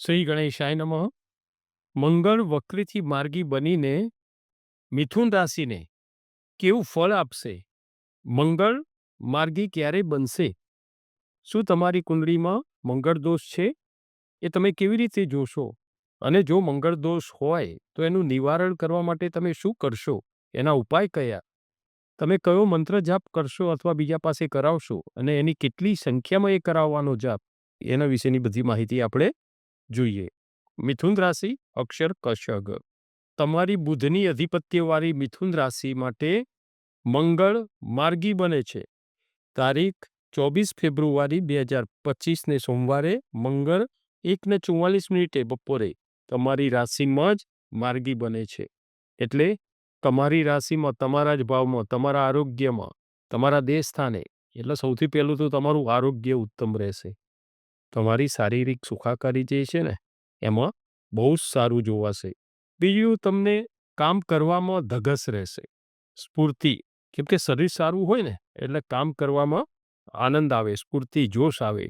શ્રી ગણેશાય નમઃ. મંગળ વક્રીથી માર્ગી બનીને મિથુન રાશિને કેવું ફળ આપશે? મંગળ માર્ગી ક્યારે બનશે? શું તમારી કુંડળીમાં મંગળ દોષ છે? એ તમે કેવી રીતે જોશો? અને જો મંગળ દોષ હોય તો એનું નિવારણ કરવા માટે તમે શું કરશો? એના ઉપાય કયા? તમે કયો મંત્ર જાપ કરશો અથવા બીજા પાસે કરાવશો? અને એની કેટલી સંખ્યામાં એ કરાવવાનો જાપ? એના વિશેની બધી માહિતી આપણે જોઈએ. મિથુન રાશિ, અક્ષર કશગ. તમારી બુધની અધિપત્યવાળી મિથુન રાશિ માટે મંગળ માર્ગી બને છે. તારીખ, ચોવીસ ફેબ્રુઆરી બે હજાર પચીસને સોમવારે, મંગળ એકને ચુમ્માલીસ મિનિટે બપોરે તમારી રાશિમાં જ માર્ગી બને છે. એટલે તમારી રાશિમાં, તમારા જ ભાવમાં, તમારા આરોગ્યમાં, તમારા દેહ સ્થાને, એટલે સૌથી પહેલું તો તમારું આરોગ્ય ઉત્તમ રહેશે. તમારી શારીરિક સુખાકારી જે છે ને, એમાં બહુ જ સારું જોવાશે બીજું તમને કામ કરવામાં ધગસ રહેશે. સ્ફૂર્તિ, કેમ કે શરીર સારું હોય ને, એટલે કામ કરવામાં આનંદ આવે, સ્ફૂર્તિ, જોશ આવે.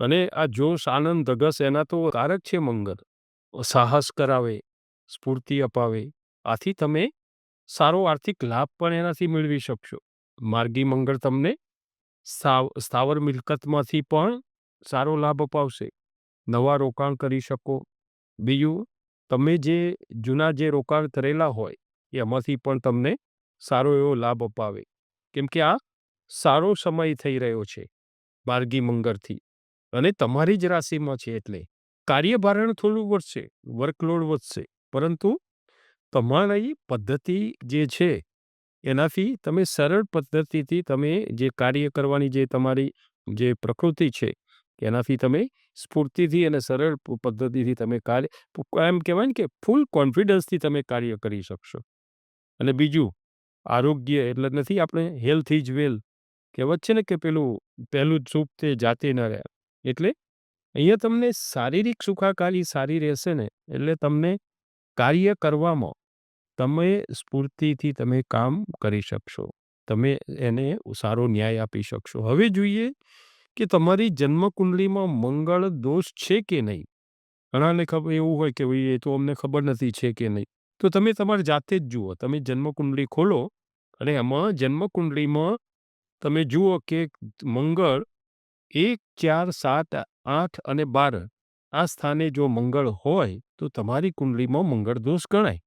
અને આ જોશ, આનંદ, ધગસ એના તો કારક છે મંગળ સાહસ કરાવે, સ્ફૂર્તિ અપાવે. આથી તમે સારો આર્થિક લાભ પણ એનાથી મેળવી શકશો. માર્ગી મંગળ તમને સ્થાવર મિલકતમાંથી પણ સારો લાભ અપાવશે. નવા રોકાણ કરી શકો. બીજું, તમે જે જૂના જે રોકાણ કરેલા હોય, એમાંથી પણ તમને સારો એવો લાભ અપાવે. કેમ કે આ સારો સમય થઈ રહ્યો છે, માર્ગી મંગળથી. અને તમારી જ રાશિમાં છે એટલે કાર્યભારણ થોડું વધશે, વર્કલોડ વધશે. પરંતુ તમારી પદ્ધતિ જે છે, એનાથી તમે સરળ પદ્ધતિથી તમે જે કાર્ય કરવાની જે તમારી જે પ્રકૃતિ છે એનાથી તમે સ્ફૂર્તિથી અને સરળ પદ્ધતિથી તમે કાર્ય એમ કહેવાય ને કે ફૂલ કોન્ફિડન્સથી તમે કાર્ય કરી શકશો. અને બીજું, આરોગ્ય એટલે નથી, આપણે હેલ્થ ઇઝ વેલ. કહેવત છે ને કે પેલું, પહેલું સુખ તે જાતે ન રહે. એટલે અહીંયા તમને શારીરિક સુખાકારી સારી રહેશે ને, એટલે તમને કાર્ય કરવામાં તમે સ્ફૂર્તિથી તમે કામ કરી શકશો. તમે એને સારો ન્યાય આપી શકશો. હવે જોઈએ કે તમારી જન્મકુંડલીમાં મંગળ દોષ છે કે નહીં? ઘણાને ખબર એવું હોય કે ભાઈ એ તો અમને ખબર નથી છે કે નહીં. તો તમે તમારી જાતે જ જુઓ. તમે જન્મકુંડલી ખોલો અને એમાં જન્મકુંડલીમાં તમે જુઓ કે મંગળ એક, ચાર, સાત, આઠ અને બાર આ સ્થાને જો મંગળ હોય તો તમારી કુંડલીમાં મંગળ દોષ ગણાય.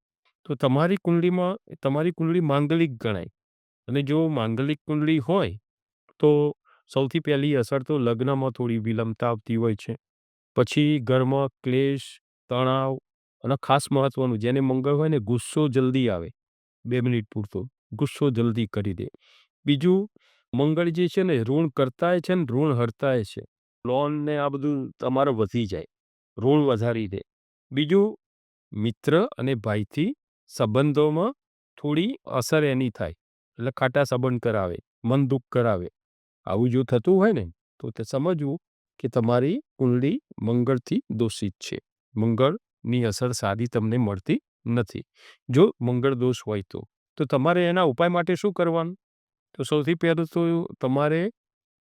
તો તમારી કુંડલીમાં, તમારી કુંડલી માંગલિક ગણાય. અને જો માંગલિક કુંડલી હોય તો સૌથી પહેલી અસર તો લગ્નમાં થોડી વિલંબતા આવતી હોય છે. પછી ઘરમાં ક્લેશ, તણાવ અને ખાસ મહત્વનું, જેને મંગળ હોય ને, ગુસ્સો જલ્દી આવે. બે મિનિટ પૂરતો. ગુસ્સો જલ્દી કરી દે. બીજું, મંગળ જે છે ને, ઋણ કરતાય છે ને, ઋણ હરતાય છે. લોન ને આ બધું તમારે વધી જાય. ઋણ વધારી દે. બીજું, મિત્ર અને ભાઈથી સંબંધોમાં થોડી અસર એની થાય. એટલે ખાટા સંબંધ કરાવે મન દુઃખ કરાવે. આવું જો થતું હોય ને, તો તે સમજવું કે તમારી કુંડલી મંગળથી દોષિત છે. મંગળની અસર સારી તમને મળતી નથી. જો મંગળ દોષ હોય તો તો તમારે એના ઉપાય માટે શું કરવાનું? તો સૌથી પહેલું તો તમારે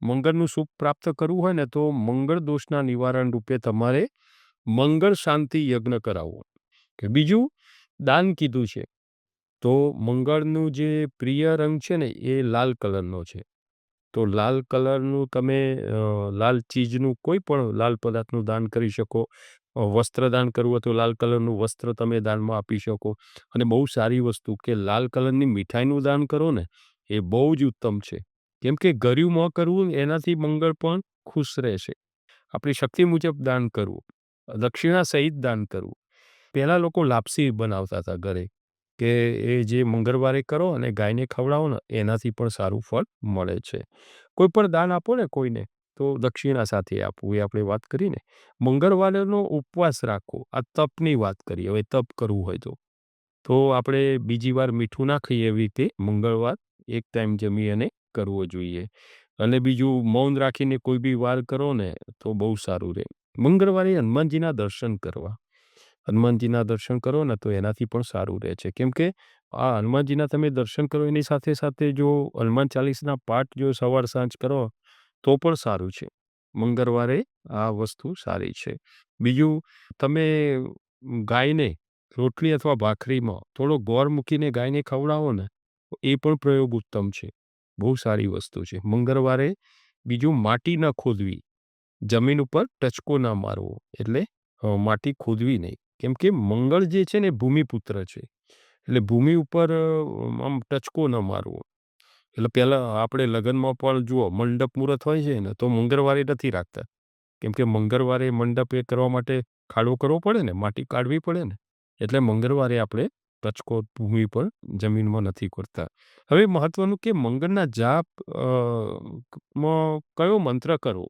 મંગળનું સુખ પ્રાપ્ત કરવું હોય ને, તો મંગળ દોષના નિવારણ રૂપે તમારે મંગળ શાંતિ યજ્ઞ કરાવવો. કે બીજું, દાન કીધું છે, તો મંગળનું જે પ્રિય રંગ છે ને, એ લાલ કલરનો છે. તો લાલ કલરનું તમે લાલ ચીજનું કોઈ પણ લાલ પદાર્થનું દાન કરી શકો. વસ્ત્ર દાન કરવું તો લાલ કલરનું વસ્ત્ર તમે દાનમાં આપી શકો. અને બહુ સારી વસ્તુ કે લાલ કલરની મીઠાઈનું દાન કરો ને, એ બહુ જ ઉત્તમ છે. કેમ કે ગર્યું ન કરવું એનાથી મંગળ પણ ખુશ રહેશે. આપણી શક્તિ મુજબ દાન કરવું, દક્ષિણા સહિત દાન કરવું. પહેલાં લોકો લાપસી બનાવતા હતા ઘરે. કે એ જે મંગળવારે કરો અને ગાયને ખવડાવો ને, એનાથી પણ સારું ફળ મળે છે. કોઈ પણ દાન આપો ને કોઈને, તો દક્ષિણા સાથે આપવું એ આપણે વાત કરીને. મંગળવારેનો ઉપવાસ રાખવો આ તપની વાત કરીએ, હવે તપ કરવું હોય તો. તો આપણે બીજી વાર મીઠું ના ખાઈએ એવી રીતે મંગળવાર એક ટાઈમ જમી અને કરવો જોઈએ. અને બીજું, મૌન રાખીને કોઈ બી વાર કરો ને, તો બહુ સારું રહે મંગળવારે હનુમાનજીના દર્શન કરવા. હનુમાનજીના દર્શન કરો ને તો એનાથી પણ સારું રહે છે કેમ કે આ હનુમાનજીના તમે દર્શન કરો એની સાથે સાથે જો હનુમાન ચાલીસના પાઠ જો સવાર સાંજ કરો તો પણ સારું છે મંગળવારે આ વસ્તુ સારી છે. બીજું તમે ગાયને રોટલી અથવા ભાખરીમાં થોડો ગોળ મૂકીને ગાયને ખવડાવો ને એ પણ પ્રયોગ ઉત્તમ છે. બહુ સારી વસ્તુ છે. મંગળવારે બીજું માટી ન ખોદવી. જમીન ઉપર ટચકો ના મારવો. એટલે માટી ખોદવી નહીં. કેમ કે મંગળ જે છે ને ભૂમિપુત્ર છે. એટલે ભૂમિ ઉપર આમ ટચકો ન મારવો. એટલે પહેલાં આપણે લગ્નમાં પણ જુઓ, મંડપ મુહૂર્ત હોય છે ને, તો મંગળવારે નથી રાખતા. કેમ કે મંગળવારે મંડપ એ કરવા માટે ખાડો કરવો પડે ને, માટી કાઢવી પડે ને, એટલે મંગળવારે આપણે ટચકો ભૂમિ પર જમીનમાં નથી કરતા. હવે મહત્વનું કે મંગળના જાપમાં, કયો મંત્ર કરવો?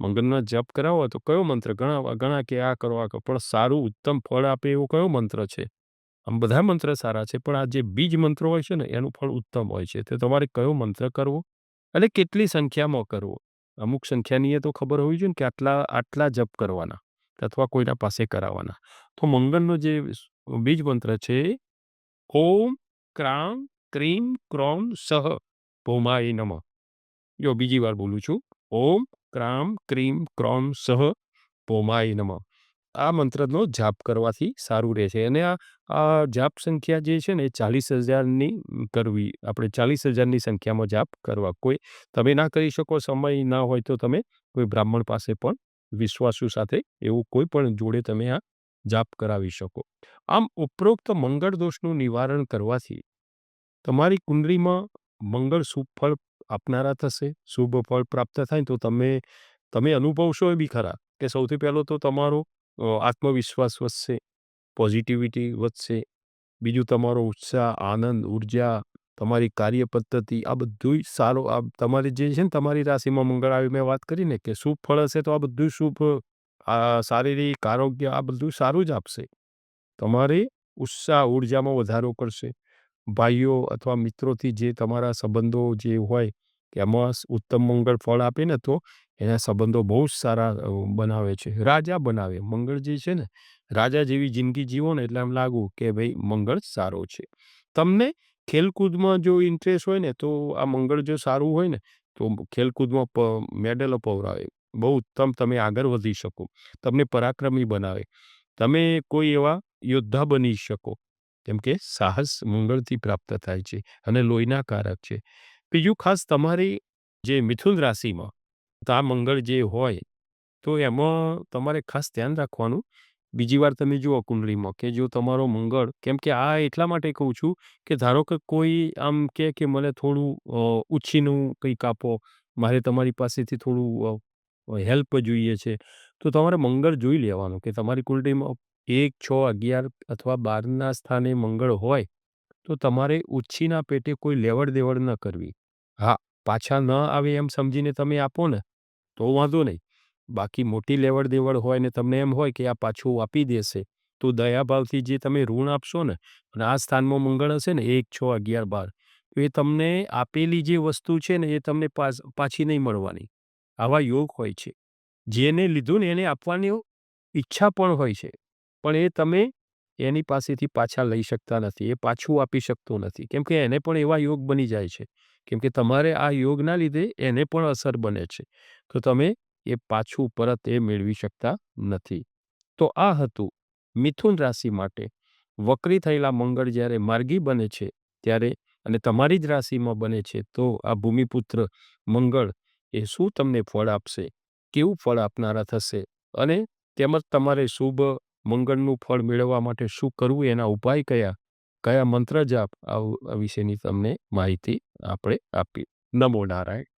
મંગળના જપ કરાવો તો કયો મંત્ર ઘણા ઘણા કે આ કરો આ કરો પણ સારું, ઉત્તમ ફળ આપે એવો કયો મંત્ર છે? આમ બધા મંત્ર સારા છે, પણ આ જે બીજ મંત્રો હોય છે ને, એનું ફળ ઉત્તમ હોય છે. તો તમારે કયો મંત્ર કરવો અને કેટલી સંખ્યામાં કરવો? અમુક સંખ્યાની એ તો ખબર હોવી જોઈએ કે આટલા આટલા જપ કરવાના અથવા કોઈના પાસે કરાવવાના. તો મંગનનો જે બીજ મંત્ર છે, ઓમ ક્રામ ક્રીમ ક્રોમ સહ ભૌમાય નમઃ. જો બીજી વાર બોલું છું. ઓમ ક્રામ, ક્રીમ, ક્રોમ સહ પોમાય નમ. આ મંત્રનો જાપ કરવાથી સારું રહે છે અને આ આ જાપ સંખ્યા જે છે ને એ ચાલીસ હજારની કરવી, આપણે ચાલીસ હજારની સંખ્યામાં જાપ કરવા. કોઈ તમે ના કરી શકો, સમય ના હોય તો તમે કોઈ બ્રાહ્મણ પાસે પણ વિશ્વાસુ સાથે એવું કોઈ પણ જોડે તમે આ જાપ કરાવી શકો. આમ ઉપરોક્ત મંગળ દોષનું નિવારણ કરવાથી તમારી કુંડળીમાં મંગળ શુભ ફળ આપનારા થશે, શુભ ફળ પ્રાપ્ત થાય તો તમે તમે અનુભવશો એ બી ખરા કે સૌથી પહેલો તો તમારો આત્મવિશ્વાસ વધશે પોઝિટિવિટી વધશે, બીજું તમારો ઉત્સાહ, આનંદ, ઊર્જા, તમારી કાર્ય પદ્ધતિ, આ બધું સારું, આ તમારી જે છે ને તમારી રાશિમાં મંગળ આવી મેં વાત કરીને કે શુભ ફળ હશે તો આ બધું શુભ શારીરિક, આરોગ્ય, આ બધું સારું જ આપશે. તમારે ઉત્સાહ, ઉર્જામાં વધારો કરશે. ભાઈઓ અથવા મિત્રોથી જે તમારા સંબંધો જે હોય, કે એમાં ઉત્તમ મંગળ ફળ આપે ને, તો એના સંબંધો બહુ જ સારા બનાવે છે. રાજા બનાવે. મંગળ જે છે ને, રાજા જેવી જિંદગી જીવો ને, એટલે એમ લાગુ કે ભાઈ મંગળ સારો છે. તમને ખેલકૂદમાં જો ઇન્ટરેસ્ટ હોય ને, તો આ મંગળ જો સારું હોય ને, તો ખેલકૂદમાં મેડલ અપાવરાવે. બહુ ઉત્તમ તમે આગળ વધી શકો. તમને પરાક્રમી બનાવે. તમે કોઈ એવા યોદ્ધા બની શકો. કેમ કે સાહસ મંગળથી પ્રાપ્ત થાય છે અને લોહીના કારક છે. બીજું ખાસ તમારી જે મિથુન રાશિમાં આ મંગળ જે હોય તો એમાં તમારે ખાસ ધ્યાન રાખવાનું. બીજી વાર તમે જુઓ કુંડળીમાં કે જો તમારો મંગળ, કેમ કે આ એટલા માટે કહું છું કે ધારો કે કોઈ આમ કે કે મને થોડું ઉછીનું કંઈક આપો મારે તમારી પાસેથી થોડું હેલ્પ જોઈએ છે, તો તમારે મંગળ જોઈ લેવાનું કે તમારી કુંડળીમાં એક, છ, અગિયાર અથવા બારના સ્થાને મંગળ હોય, તો તમારે ઉછીના પેટે કોઈ લેવડ દેવડ ન કરવી. હા, પાછા ન આવે એમ સમજીને તમે આપો ને, તો વાંધો નહીં. બાકી મોટી લેવડ દેવડ હોય ને તમને એમ હોય કે આ પાછું આપી દેશે, તો દયાભાવથી જે તમે ઋણ આપશો ને, અને આ સ્થાનમાં મંગળ હશે ને, એક, છ, અગિયાર, બાર, તો એ તમને આપેલી જે વસ્તુ છે ને, એ તમને પાછી નહીં મળવાની. આવા યોગ હોય છે. જેને લીધું ને એને આપવાની ઈચ્છા પણ હોય છે. પણ એ તમે એની પાસેથી પાછા લઈ શકતા નથી, એ પાછું આપી શકતો નથી. કેમ કે એને પણ એવા યોગ બની જાય છે. કેમ કે તમારે આ યોગના લીધે એને પણ અસર બને છે. તો તમે એ પાછું પરત એ મેળવી શકતા નથી. તો આ હતું મિથુન રાશિ માટે. વક્રી થયેલા મંગળ જ્યારે માર્ગી બને છે, ત્યારે અને તમારી જ રાશિમાં બને છે, તો આ ભૂમિપુત્ર મંગળ એ શું તમને ફળ આપશે? કેવું ફળ આપનારા થશે? અને તેમજ તમારે શુભ મંગળનું ફળ મેળવવા માટે શું કરવું એના ઉપાય કયા? કયા મંત્ર જાપ આ વિશેની તમને માહિતી આપણે આપી નમો નારાયણ.